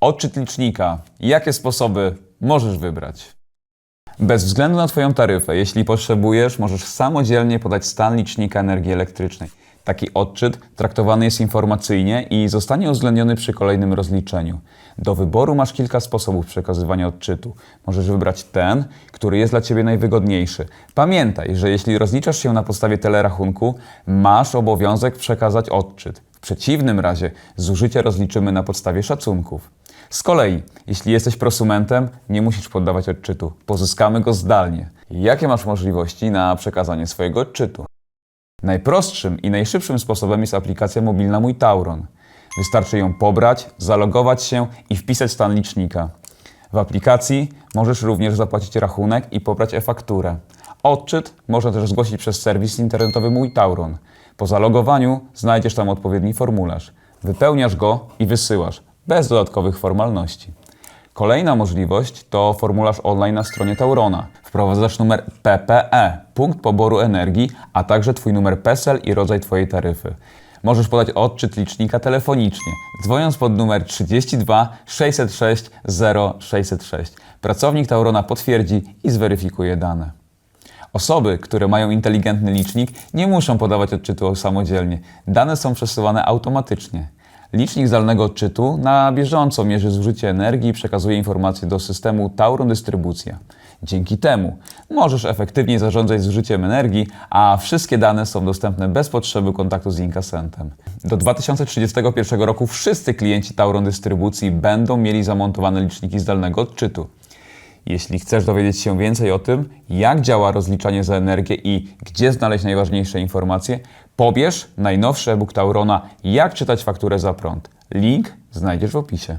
Odczyt licznika. Jakie sposoby możesz wybrać? Bez względu na Twoją taryfę, jeśli potrzebujesz, możesz samodzielnie podać stan licznika energii elektrycznej. Taki odczyt traktowany jest informacyjnie i zostanie uwzględniony przy kolejnym rozliczeniu. Do wyboru masz kilka sposobów przekazywania odczytu. Możesz wybrać ten, który jest dla Ciebie najwygodniejszy. Pamiętaj, że jeśli rozliczasz się na podstawie telerachunku, masz obowiązek przekazać odczyt. W przeciwnym razie zużycie rozliczymy na podstawie szacunków. Z kolei, jeśli jesteś prosumentem, nie musisz poddawać odczytu. Pozyskamy go zdalnie. Jakie masz możliwości na przekazanie swojego odczytu? Najprostszym i najszybszym sposobem jest aplikacja mobilna Mój Tauron. Wystarczy ją pobrać, zalogować się i wpisać stan licznika. W aplikacji możesz również zapłacić rachunek i pobrać e-fakturę. Odczyt można też zgłosić przez serwis internetowy Mój Tauron. Po zalogowaniu znajdziesz tam odpowiedni formularz. Wypełniasz go i wysyłasz, bez dodatkowych formalności. Kolejna możliwość to formularz online na stronie Taurona. Wprowadzasz numer PPE, punkt poboru energii, a także Twój numer PESEL i rodzaj Twojej taryfy. Możesz podać odczyt licznika telefonicznie, dzwoniąc pod numer 32 606 0606. Pracownik Taurona potwierdzi i zweryfikuje dane. Osoby, które mają inteligentny licznik, nie muszą podawać odczytu samodzielnie. Dane są przesyłane automatycznie. Licznik zdalnego odczytu na bieżąco mierzy zużycie energii i przekazuje informacje do systemu Tauron Dystrybucja. Dzięki temu możesz efektywnie zarządzać zużyciem energii, a wszystkie dane są dostępne bez potrzeby kontaktu z inkasentem. Do 2031 roku wszyscy klienci Tauron Dystrybucji będą mieli zamontowane liczniki zdalnego odczytu. Jeśli chcesz dowiedzieć się więcej o tym, jak działa rozliczanie za energię i gdzie znaleźć najważniejsze informacje, pobierz najnowszy e-book Taurona Jak czytać fakturę za prąd. Link znajdziesz w opisie.